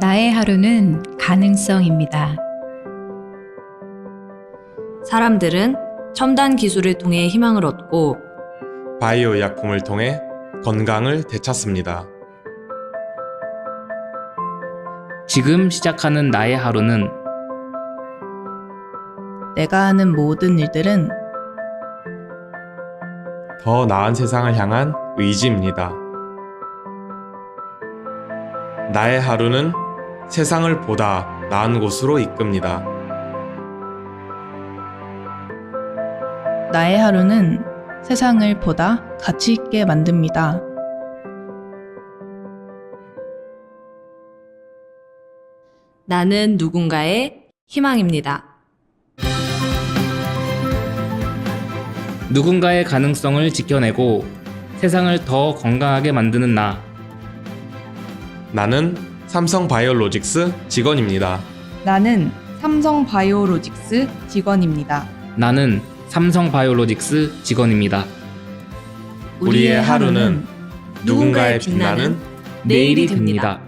나의 하루는 가능성입니다. 사람들은 첨단 기술을 통해 희망을 얻고 바이오 약품을 통해 건강을 되찾습니다. 지금 시작하는 나의 하루는 내가 하는 모든 일들은 더 나은 세상을 향한 의지입니다. 나의 하루는 세상을 보다 나은 곳으로 이끕니다. 나의 하루는 세상을 보다 가치 있게 만듭니다. 나는 누군가의 희망입니다. 누군가의 가능성을 지켜내고 세상을 더 건강하게 만드는 나. 나는 삼성 바이오로직스 직원입니다. 나는 삼성 바이오로직스 직원입니다. 나는 삼성 바이오로직스 직원입니다. 우리의 하루는 누군가의 빛나는 내일이 됩니다.